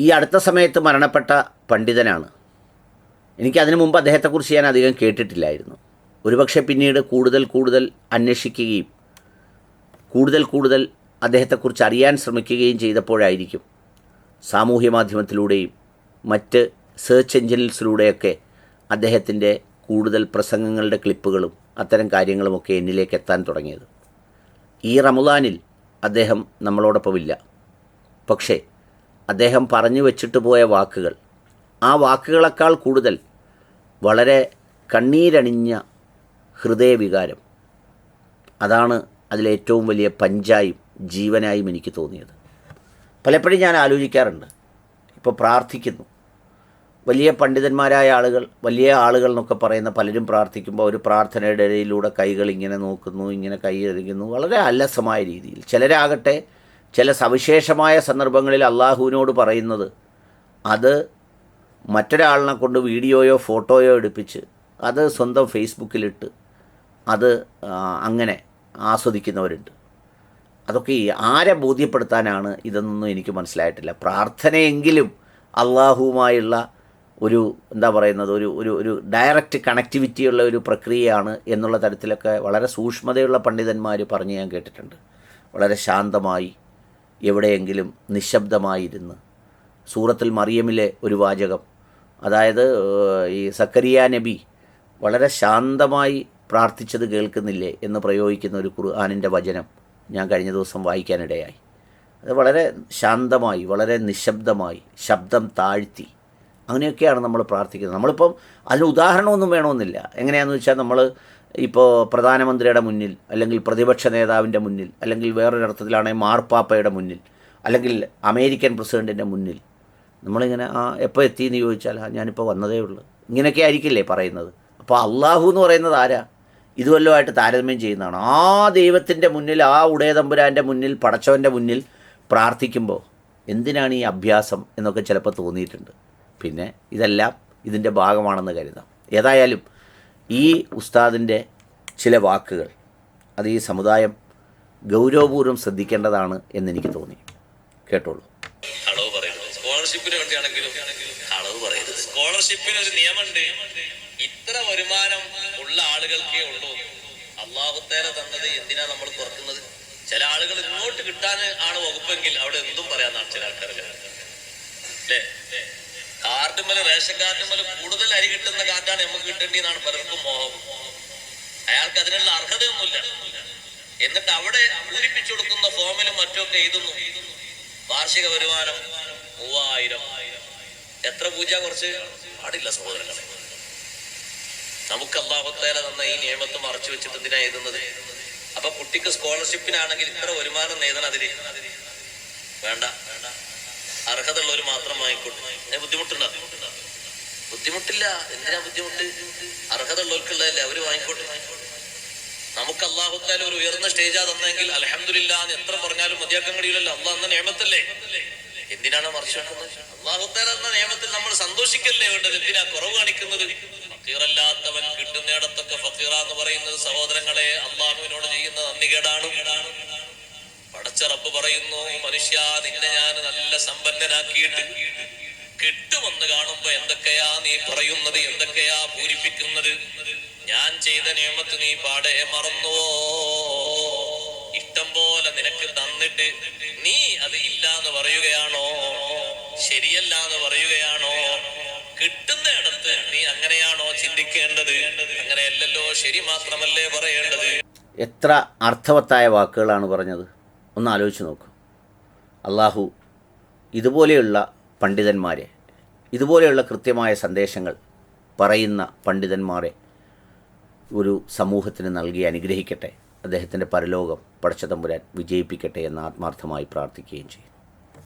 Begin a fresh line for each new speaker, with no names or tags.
ഈ അടുത്ത സമയത്ത് മരണപ്പെട്ട പണ്ഡിതനാണ്. എനിക്ക് അതിനു മുമ്പ് അദ്ദേഹത്തെക്കുറിച്ച് ഞാൻ അധികം കേട്ടിട്ടില്ലായിരുന്നു. ഒരുപക്ഷെ പിന്നീട് കൂടുതൽ കൂടുതൽ അന്വേഷിക്കുകയും കൂടുതൽ കൂടുതൽ അദ്ദേഹത്തെക്കുറിച്ച് അറിയാൻ ശ്രമിക്കുകയും ചെയ്തപ്പോഴായിരിക്കും സാമൂഹ്യ മാധ്യമത്തിലൂടെയും മറ്റ് സെർച്ച് എഞ്ചിനിൽസിലൂടെയൊക്കെ അദ്ദേഹത്തിന്റെ കൂടുതൽ പ്രസംഗങ്ങളുടെ ക്ലിപ്പുകളും അത്തരം കാര്യങ്ങളുമൊക്കെ എന്നിലേക്ക് എത്താൻ തുടങ്ങിയത്. ഈ റമദാനിൽ അദ്ദേഹം നമ്മളോടൊപ്പമില്ല. പക്ഷേ അദ്ദേഹം പറഞ്ഞു വച്ചിട്ട് പോയ വാക്കുകൾ. ആ വാക്കുകളെക്കാൾ കൂടുതൽ വളരെ കണ്ണീരണിഞ്ഞ ഹൃദയവികാരം. അതാണ് അതിലേറ്റവും വലിയ പഞ്ചായും ജീവനായും എനിക്ക് തോന്നിയത്. പലപ്പോഴും ഞാൻ ആലോചിക്കാറുണ്ട്. ഇപ്പോൾ പ്രാർത്ഥിക്കുന്നു. വലിയ പണ്ഡിതന്മാരായ ആളുകൾ വലിയ ആളുകൾ എന്നൊക്കെ പറയുന്ന പലരും പ്രാർത്ഥിക്കുമ്പോൾ ഒരു പ്രാർത്ഥനയുടെ ഇടയിലൂടെ കൈകൾ ഇങ്ങനെ നോക്കുന്നു ഇങ്ങനെ കൈ എറിയുന്നു വളരെ അലസമായ രീതിയിൽ. ചിലരാകട്ടെ ചില സവിശേഷമായ സന്ദർഭങ്ങളിൽ അള്ളാഹുവിനോട് പറയുന്നത് അത് മറ്റൊരാളിനെ കൊണ്ട് വീഡിയോയോ ഫോട്ടോയോ എടുപ്പിച്ച് അത് സ്വന്തം ഫേസ്ബുക്കിലിട്ട് അത് അങ്ങനെ ആസ്വദിക്കുന്നവരുണ്ട്. അതൊക്കെ ആരെ ബോധ്യപ്പെടുത്താനാണ് ഇതെന്നൊന്നും എനിക്ക് മനസ്സിലായിട്ടില്ല. പ്രാർത്ഥനയെങ്കിലും അള്ളാഹുവുമായുള്ള ഒരു എന്താ പറയുന്നത് ഒരു ഒരു ഒരു ഡയറക്റ്റ് കണക്ടിവിറ്റിയുള്ള ഒരു പ്രക്രിയയാണ് എന്നുള്ള തരത്തിലൊക്കെ വളരെ സൂക്ഷ്മതയുള്ള പണ്ഡിതന്മാർ പറഞ്ഞ് ഞാൻ കേട്ടിട്ടുണ്ട്. വളരെ ശാന്തമായി എവിടെയെങ്കിലും നിശബ്ദമായിരുന്ന്. സൂറത്തിൽ മറിയമിലെ ഒരു വാചകം. അതായത് ഈ സക്കരിയ നബി വളരെ ശാന്തമായി പ്രാർത്ഥിച്ചത് കേൾക്കുന്നില്ലേ എന്ന് പ്രയോഗിക്കുന്ന ഒരു ഖുർആാനിന്റെ വചനം ഞാൻ കഴിഞ്ഞ ദിവസം വായിക്കാനിടയായി. അത് വളരെ ശാന്തമായി വളരെ നിശബ്ദമായി ശബ്ദം താഴ്ത്തി. അങ്ങനെയൊക്കെയാണ് നമ്മൾ പ്രാർത്ഥിക്കുന്നത്. നമ്മളിപ്പം അതിന് ഉദാഹരണമൊന്നും വേണമെന്നില്ല. എങ്ങനെയാണെന്ന് വെച്ചാൽ നമ്മൾ ഇപ്പോൾ പ്രധാനമന്ത്രിയുടെ മുന്നിൽ അല്ലെങ്കിൽ പ്രതിപക്ഷ നേതാവിന്റെ മുന്നിൽ അല്ലെങ്കിൽ വേറൊരർത്ഥത്തിലാണെങ്കിൽ മാർപ്പാപ്പയുടെ മുന്നിൽ അല്ലെങ്കിൽ അമേരിക്കൻ പ്രസിഡന്റിന്റെ മുന്നിൽ. നമ്മളിങ്ങനെ ആ എപ്പോൾ എത്തി? എന്ന് ചോദിച്ചാൽ ആ ഞാനിപ്പോൾ വന്നതേ ഉള്ളൂ. ഇങ്ങനെയൊക്കെ ആയിരിക്കില്ലേ പറയുന്നത്? അപ്പോൾ അള്ളാഹു എന്ന് പറയുന്നത് ആരാ? ഇതുവല്ലമായിട്ട് താരതമ്യം ചെയ്യുന്നതാണ്? ആ ദൈവത്തിന്റെ മുന്നിൽ ആ ഉടയതമ്പുരാന്റെ മുന്നിൽ പടച്ചവന്റെ മുന്നിൽ പ്രാർത്ഥിക്കുമ്പോൾ എന്തിനാണ് ഈ അഭ്യാസം എന്നൊക്കെ ചിലപ്പോൾ തോന്നിയിട്ടുണ്ട്. പിന്നെ ഇതെല്ലാം ഇതിന്റെ ഭാഗമാണെന്ന് കരുതാം. ഏതായാലും ഈ ഉസ്താദിന്റെ ചില വാക്കുകൾ അത് ഈ സമുദായം ഗൗരവപൂർവം ശ്രദ്ധിക്കേണ്ടതാണ് എന്ന് എനിക്ക് തോന്നി. കേട്ടോളൂ.
കളവ് പറയരുത് സ്കോളർഷിപ്പിന് വേണ്ടിയാണെങ്കിലും കളവ് പറയരുത് സ്കോളർഷിപ്പിന് ഒരു നിയമമുണ്ട്. ഇത്ര വരുമാനം ഉള്ള ആളുകൾക്കേ ഉള്ളൂ. അള്ളാഹുത്തേല തന്നത് എന്തിനാ നമ്മൾ തുറക്കുന്നത്? ചില ആളുകൾ ഇങ്ങോട്ട് കിട്ടാൻ ആണ് വകുപ്പെങ്കിൽ അവിടെ എന്തും പറയാന്നാണ് ചില ആൾക്കാർക്ക്. അല്ലേ? കാർഡുമൽ റേഷൻ കാർഡുമൽ കൂടുതൽ അരി കിട്ടുന്ന കാർഡാണ് നമുക്ക് കിട്ടേണ്ടതെന്നാണ് പലർക്കും മോഹം. അയാൾക്ക് അതിനുള്ള അർഹതയൊന്നുമില്ല. എന്നിട്ട് അവിടെ പൂരിപ്പിച്ചു കൊടുക്കുന്ന ഫോമിലും മറ്റുമൊക്കെ എഴുതുന്നു. വാർഷിക വരുമാനം മൂവായിരം. എത്ര പൂജ കുറച്ച്? പാടില്ല സഹോദരങ്ങളെ. നമുക്ക് അള്ളാഹുത്തേല തന്ന ഈ നിയമത്ത് മറച്ചു വെച്ചിട്ട് എന്തിനാ എഴുതുന്നത്? അപ്പൊ കുട്ടിക്ക് സ്കോളർഷിപ്പിനാണെങ്കിൽ ഇത്ര വരുമാനം നേതണം അതിന് വേണ്ട. അർഹത ഉള്ളവർ മാത്രം വാങ്ങിക്കോട്ടെ. അതിന് ബുദ്ധിമുട്ടുണ്ടോ? ബുദ്ധിമുട്ടില്ല. എന്തിനാ ബുദ്ധിമുട്ട്? അർഹതയുള്ളവർക്കുള്ളതല്ലേ അവർ വാങ്ങിക്കോട്ടെ. നമുക്ക് അള്ളാഹുത്താൽ ഒരു ഉയർന്ന സ്റ്റേജാ തന്നെങ്കിൽ അലഹമില്ല എന്ന് എത്ര പറഞ്ഞാലും മതിയാക്കാൻ കഴിയില്ലല്ലോ. അള്ളാഹ് എന്ന നിയമത്തല്ലേ? എന്തിനാണ് മറിച്ച് അള്ളാഹുത്താൽ എന്ന നിയമത്തിൽ നമ്മൾ സന്തോഷിക്കല്ലേ വേണ്ടത്? എന്തിനാ കുറവ് കാണിക്കുന്നത്? ഫക്കീറല്ലാത്തവൻ കിട്ടുന്നിടത്തൊക്കെ ഫക്കീറ എന്ന് പറയുന്നത് സഹോദരങ്ങളെ അള്ളാഹുവിനോട് ചെയ്യുന്ന നന്ദികേടാണ് പടച്ച റബ്ബ് പറയുന്നു മനുഷ്യ നിന്നെ ഞാൻ നല്ല സമ്പന്നനാക്കിയിട്ട് കിട്ടുമെന്ന് കാണുമ്പോ എന്തൊക്കെയാ നീ പറയുന്നത് എന്തൊക്കെയാ പൂരിപ്പിക്കുന്നത്? ഞാൻ ചെയ്ത നിയമത്ത് നീ പാടെ മറന്നുവോ? ഇഷ്ടം പോലെ നിനക്ക് തന്നിട്ട് നീ അത് ഇല്ല എന്ന് പറയുകയാണോ? ശരിയല്ല എന്ന് പറയുകയാണോ? കിട്ടുന്ന ഇടത്ത് നീ അങ്ങനെയാണോ ചിന്തിക്കേണ്ടത്? അങ്ങനെയല്ലല്ലോ ശരി മാത്രമല്ലേ പറയേണ്ടത്?
എത്ര അർത്ഥവത്തായ വാക്കുകളാണ് പറഞ്ഞത്. ഒന്ന് ആലോചിച്ച് നോക്കൂ. അള്ളാഹു ഇതുപോലെയുള്ള പണ്ഡിതന്മാരെ ഇതുപോലെയുള്ള കൃത്യമായ സന്ദേശങ്ങൾ പറയുന്ന പണ്ഡിതന്മാരെ ഒരു സമൂഹത്തിന് നൽകി അനുഗ്രഹിക്കട്ടെ. അദ്ദേഹത്തിന്റെ പരലോകം പടച്ചതമ്പുരാൻ വിജയിപ്പിക്കട്ടെ എന്ന് ആത്മാർത്ഥമായി പ്രാർത്ഥിക്കുകയും ചെയ്യും.